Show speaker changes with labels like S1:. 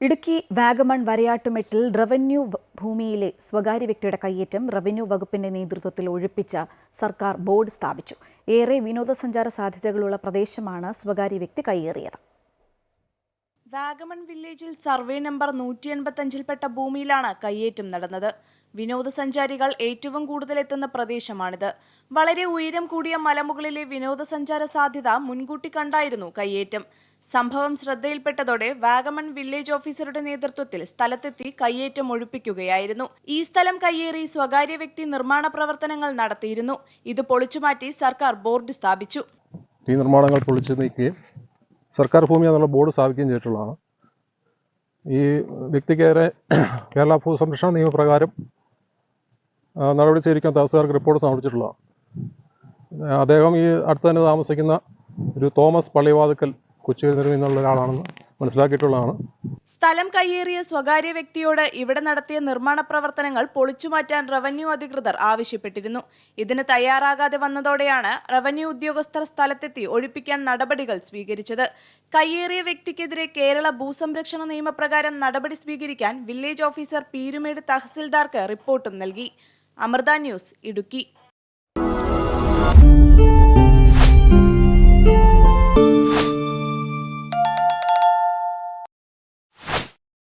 S1: Idukki Vagamon വരയാട്ടുമെട്ടിൽ revenue ഭൂമിയിലെ സ്വകാര്യ വ്യക്തിയുടെ കയ്യേറ്റം റവന്യൂ വകുപ്പിന്റെ നേതൃത്വത്തിൽ ഒഴിപ്പിച്ച സർക്കാർ ബോർഡ് സ്ഥാപിച്ചു. ഏറെ വിനോദസഞ്ചാര സാധ്യതകളുള്ള പ്രദേശമാണ് സ്വകാര്യ വ്യക്തി കയ്യേറിയത്.
S2: വാഗമൺ വില്ലേജിൽ സർവേ നമ്പർ നൂറ്റി എൺപത്തഞ്ചിൽപ്പെട്ട ഭൂമിയിലാണ് കയ്യേറ്റം നടന്നത്. വിനോദസഞ്ചാരികൾ ഏറ്റവും കൂടുതൽ എത്തുന്ന പ്രദേശമാണിത്. വളരെ ഉയരം കൂടിയ മലമുകളിലെ വിനോദസഞ്ചാര സാധ്യത മുൻകൂട്ടി കണ്ടായിരുന്നു കയ്യേറ്റം. സംഭവം ശ്രദ്ധയിൽപ്പെട്ടതോടെ വാഗമൺ വില്ലേജ് ഓഫീസറുടെ നേതൃത്വത്തിൽ സ്ഥലത്തെത്തി കയ്യേറ്റം ഒഴിപ്പിക്കുകയായിരുന്നു. ഈ സ്ഥലം കയ്യേറി സ്വകാര്യ വ്യക്തി നിർമ്മാണ പ്രവർത്തനങ്ങൾ നടത്തിയിരുന്നു. ഇത് പൊളിച്ചുമാറ്റി സർക്കാർ ബോർഡ് സ്ഥാപിച്ചു.
S3: ഈ നിർമ്മാണങ്ങൾ പൊളിച്ചു നീക്കുകയും സർക്കാർ ഭൂമി എന്നുള്ള ബോർഡ് സ്ഥാപിക്കുകയും ചെയ്തിട്ടുള്ളതാണ്. ഈ വ്യക്തിക്കേറെ കേരള ഭൂസംരക്ഷണ നിയമപ്രകാരം നടപടി സ്വീകരിക്കാൻ തഹസിൽദാർക്ക് റിപ്പോർട്ട് സമർപ്പിച്ചിട്ടുള്ളതാണ്. അദ്ദേഹം ഈ അടുത്ത് തന്നെ താമസിക്കുന്ന ഒരു തോമസ് പള്ളിവാതുക്കൽ കൊച്ചിയിൽ നിന്നുള്ള ഒരാളാണെന്ന് മനസ്സിലാക്കിയിട്ടുള്ളതാണ്.
S2: സ്ഥലം കയ്യേറിയ സ്വകാര്യ വ്യക്തിയോട് ഇവിടെ നടത്തിയ നിർമ്മാണ പ്രവർത്തനങ്ങൾ പൊളിച്ചുമാറ്റാൻ റവന്യൂ അധികൃതർ ആവശ്യപ്പെട്ടിരുന്നു. ഇതിന് തയ്യാറാകാതെ വന്നതോടെയാണ് റവന്യൂ ഉദ്യോഗസ്ഥർ സ്ഥലത്തെത്തി ഒഴിപ്പിക്കാൻ നടപടികൾ സ്വീകരിച്ചത്. കയ്യേറിയ വ്യക്തിക്കെതിരെ കേരള ഭൂസംരക്ഷണ നിയമപ്രകാരം നടപടി സ്വീകരിക്കാൻ വില്ലേജ് ഓഫീസർ പീരുമേട് തഹസിൽദാർക്ക് റിപ്പോർട്ടും നൽകി. അമൃത ന്യൂസ് ഇടുക്കി.